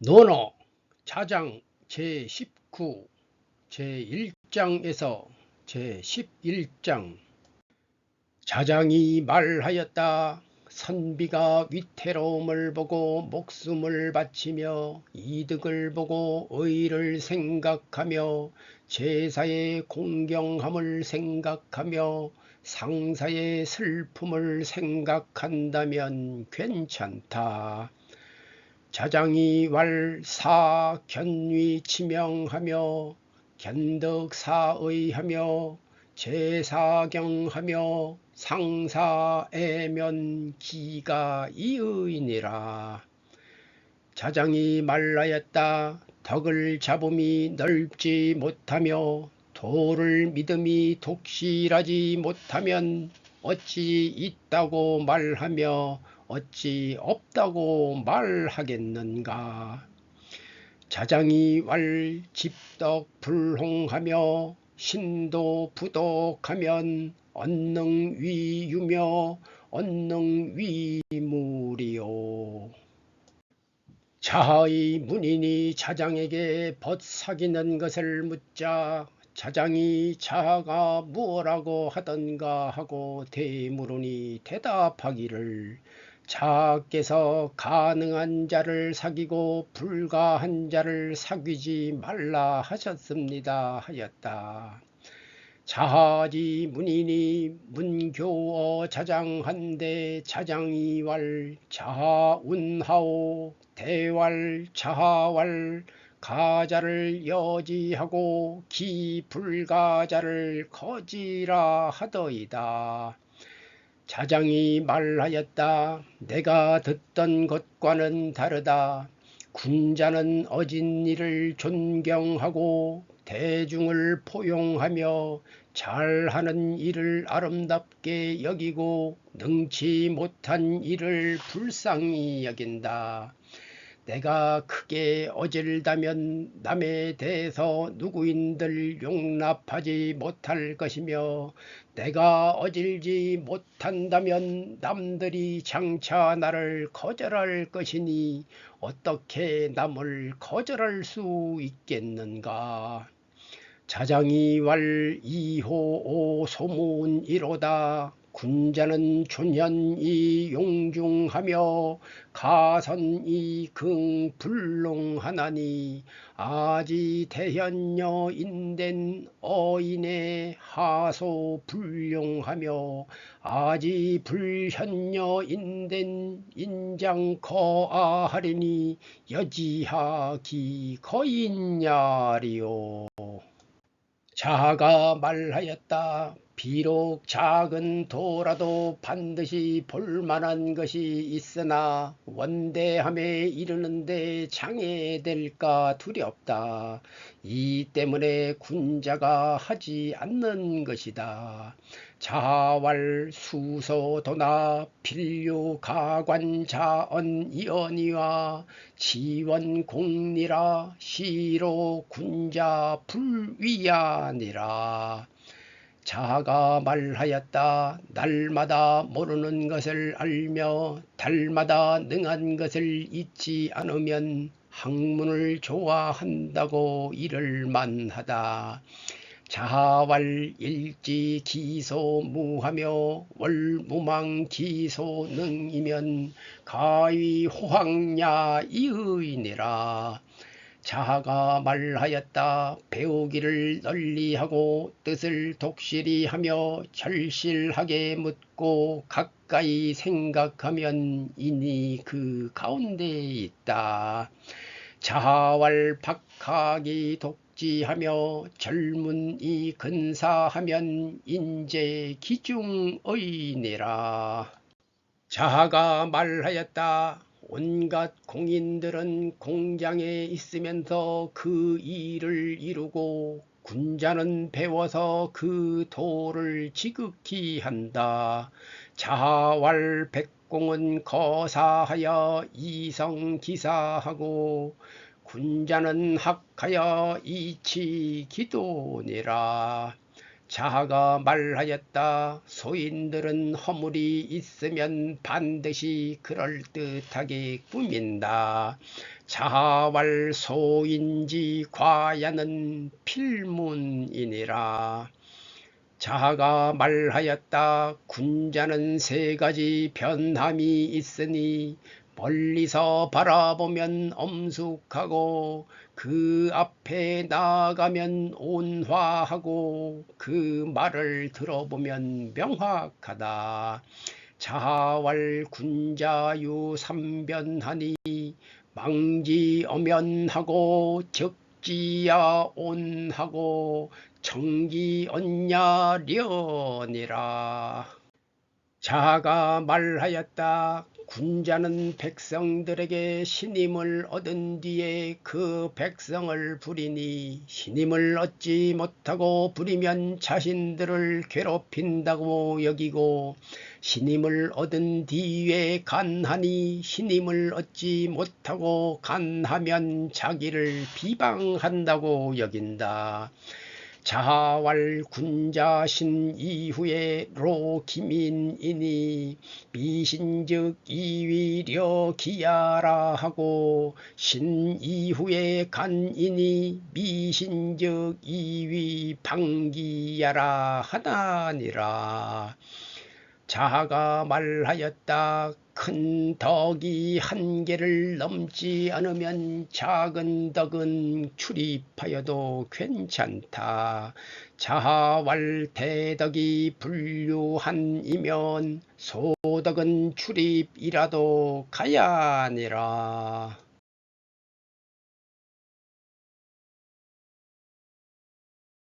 논어 자장 제19 제1장에서 제11장 자장이 말하였다. 선비가 위태로움을 보고 목숨을 바치며 이득을 보고 의를 생각하며 제사의 공경함을 생각하며 상사의 슬픔을 생각한다면 괜찮다. 자장이 왈사 견위 치명하며 견덕사의하며 제사경하며 상사애면 기가 이의니라. 자장이 말라였다. 덕을 잡음이 넓지 못하며 도를 믿음이 독실하지 못하면 어찌 있다고 말하며 어찌 없다고 말하겠는가. 자장이 왈 집덕 불홍하며 신도 부독하면 언능 위유며 언능위물이요. 자하의 문인이 자장에게 벗사기는 것을 묻자 자장이 자하가 무엇라고 하던가 하고 대물으니 대답하기를 자께서 가능한 자를 사귀고 불가한 자를 사귀지 말라 하셨습니다 하였다. 자하지 문인이 문교어 자장한데 자장이 왈 자하운하오 대왈 자하왈 가자를 여지하고 기불가자를 거지라 하더이다. 자장이 말하였다. 내가 듣던 것과는 다르다. 군자는 어진 일을 존경하고 대중을 포용하며 잘하는 일을 아름답게 여기고 능치 못한 일을 불쌍히 여긴다. 내가 크게 어질다면 남에 대해서 누구인들 용납하지 못할 것이며 내가 어질지 못한다면 남들이 장차 나를 거절할 것이니 어떻게 남을 거절할 수 있겠는가. 자장이 왈 이호 오 소문 이로다 군자는 존현이 용중하며 가선이 긍불능하나니 아지 대현녀 인된 어인의 하소 불용하며 아지 불현녀 인된 인장 거아하리니 여지하기 거인야리요 자가 말하였다. 비록 작은 도라도 반드시 볼만한 것이 있으나 원대함에 이르는데 장애될까 두렵다. 이 때문에 군자가 하지 않는 것이다. 자활 수소도나 필류 가관 자언 이언이와 지원 공리라 시로 군자 불위야니라. 자가 말하였다. 날마다 모르는 것을 알며 달마다 능한 것을 잊지 않으면 학문을 좋아한다고 이를 만하다. 자활 일지 기소 무하며 월무망 기소 능이면 가위 호황야 이의니라. 자하가 말하였다. 배우기를 널리하고 뜻을 독실히 하며 절실하게 묻고 가까이 생각하면 이니 그 가운데에 있다. 자활 박하기 독지하며 젊은이 근사하면 인재 기중의니라. 자하가 말하였다. 온갖 공인들은 공장에 있으면서 그 일을 이루고 군자는 배워서 그 도를 지극히 한다. 자활 백공은 거사하여 이성기사하고 군자는 학하여 이치 기도니라. 자가 말하였다. 소인들은 허물이 있으면 반드시 그럴듯하게 꾸민다. 자활 소인지 과야는 필문이니라. 자가 말하였다. 군자는 세 가지 변함이 있으니 멀리서 바라보면 엄숙하고 그 앞에 나아가면 온화하고 그 말을 들어보면 명확하다. 자활 군자유 삼변하니 망지 엄연하고 적지야 온하고 청기 언냐 련이라. 자가 말하였다. 군자는 백성들에게 신임을 얻은 뒤에 그 백성을 부리니 신임을 얻지 못하고 부리면 자신들을 괴롭힌다고 여기고 신임을 얻은 뒤에 간하니 신임을 얻지 못하고 간하면 자기를 비방한다고 여긴다. 자활 군자신 이후에 로 기민이니 미신즉 이위려 기야라 하고 신 이후에 간이니 미신즉 이위 방기야라 하나니라. 자가 말하였다. 큰 덕이 한계를 넘지 않으면 작은 덕은 출입하여도 괜찮다. 자활 대덕이 불류한이면 소덕은 출입이라도 가야니라.